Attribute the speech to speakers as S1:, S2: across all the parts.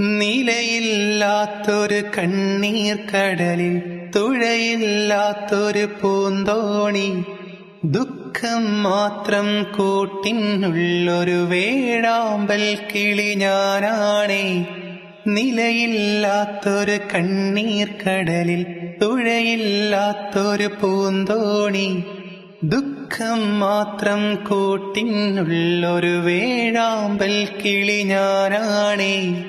S1: നിലയില്ലാത്തൊരു കണ്ണീർ കടലിൽ തുഴയില്ലാത്തൊരു പൂന്തോണി. ദുഃഖം മാത്രം കൂട്ടിനുള്ളൊരു വേഴാമ്പൽ കിളി ഞാനാണേ. നിലയില്ലാത്തൊരു കണ്ണീർ കടലിൽ തുഴയില്ലാത്തൊരു പൂന്തോണി. ദുഃഖം മാത്രം കൂട്ടിനുള്ളൊരു വേഴാമ്പൽ കിളി ഞാനാണേ.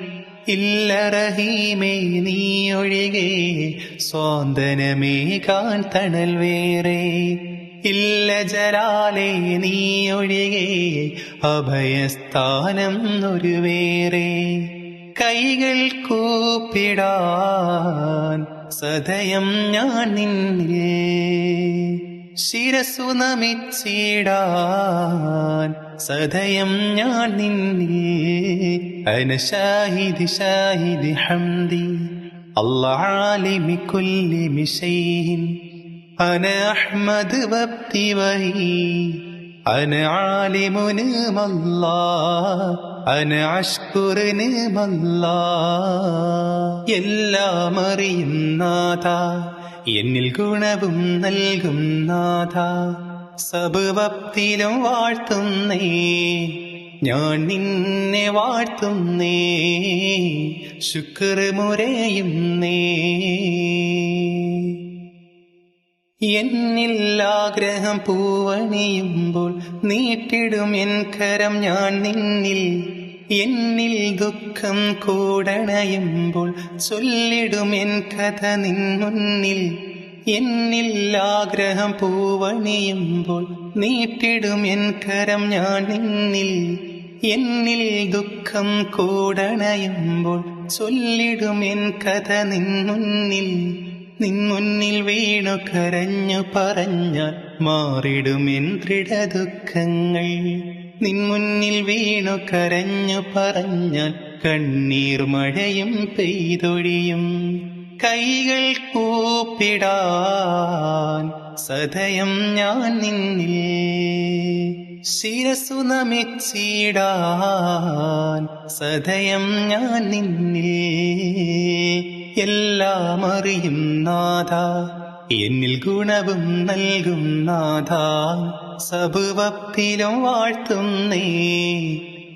S1: ഇല്ല റഹീമേ നീ ഒഴികെ സ്വാന്തനമേ കാൽ തണൽ വേറെ. ഇല്ല ജലാലേ നീ ഒഴികെ അഭയസ്ഥാനം ഒരു വേറെ. കൈകൾ കൂപ്പിടാൻ സദയം ഞാൻ നിന്നിൽ ശിരസു നമിച്ചിടാൻ സദയം ഞാൻ നിന്നെ. അന ഷാഹിദി ഹംദി. അല്ലാലിമി കുല്ലി മിഷൈഹിൻ അന അഹ്മദ് വബ്തി വഹി. അന ആലിമുന് മല്ലാ അന അഷ്കുറിന് മല്ലാ എല്ലാം അറിയും നാഥ. എന്നിൽ ഗുണവും നൽകും നാഥ. സഭവപ്തിയിലും വാഴ്ത്തുന്നേ. ഞാൻ നിന്നെ വാഴ്ത്തുന്നേ. ശുക്ർ മുരയുന്നേ. എന്നിൽ ആഗ്രഹം പൂവണിയുമ്പോൾ നീട്ടിടും എൻ കരം ഞാൻ നിന്നിൽ. എന്നിൽ ദുഃഖം കൂടണയുമ്പോൾ ചൊല്ലിടും എൻ കഥ നിൻ മുന്നിൽ. എന്നിൽ ആഗ്രഹം പൂവണിയുമ്പോൾ നീട്ടിടും എൻ കരം ഞാൻ നിന്നിൽ എന്നിൽ ദുഃഖം കൂടണയുമ്പോൾ ചൊല്ലിടും എൻ കഥ നിൻ മുന്നിൽ. നിൻ മുന്നിൽ വീണു കരഞ്ഞു പറഞ്ഞാൽ മാറിടും എൻ ദൃഢ ദുഃഖങ്ങൾ നിൻ മുന്നിൽ വീണു കരഞ്ഞു പറഞ്ഞാൽ കണ്ണീർ മഴയും പെയ്തൊഴിയും. കൈകൾ കൂപ്പിടാൻ സദയം ഞാൻ നിന്നിൽ. ശിരസു നമിച്ചിടാൻ സദയം ഞാൻ നിന്നിൽ. എല്ലാം അറിയും നാഥ എന്നിൽ ഗുണവും നൽകും നാഥ. സബുവത്തിലും വാഴ്ത്തുന്നേ.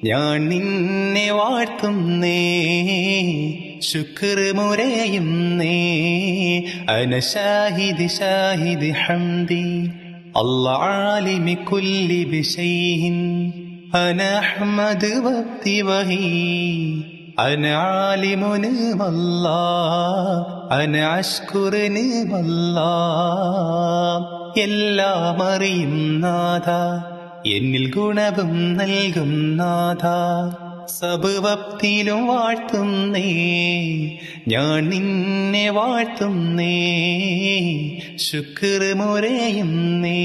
S1: ഞാൻ നിന്നെ വാഴ്ത്തുന്നേ. ശുക്ർ മുരയുന്നേ. അനശാഹിദ് ഷാഹിദ് ഹംദി. അല്ലാലിമി കുല്ലി ബിശൈഹിൻ അന അഹ്മദ് വഹീ വഹി. അനാലിമുന് വല്ല അനാഷ്കുറിന് മല്ല എല്ലാം അറിയുന്നാഥ എന്നിൽ ഗുണവും നൽകുന്നാഥ സബുവപ്തിയിലും വാഴ്ത്തുന്നേ ഞാൻ നിന്നെ വാഴ്ത്തുന്നേ ശുക്ർ മുരയുന്നേ.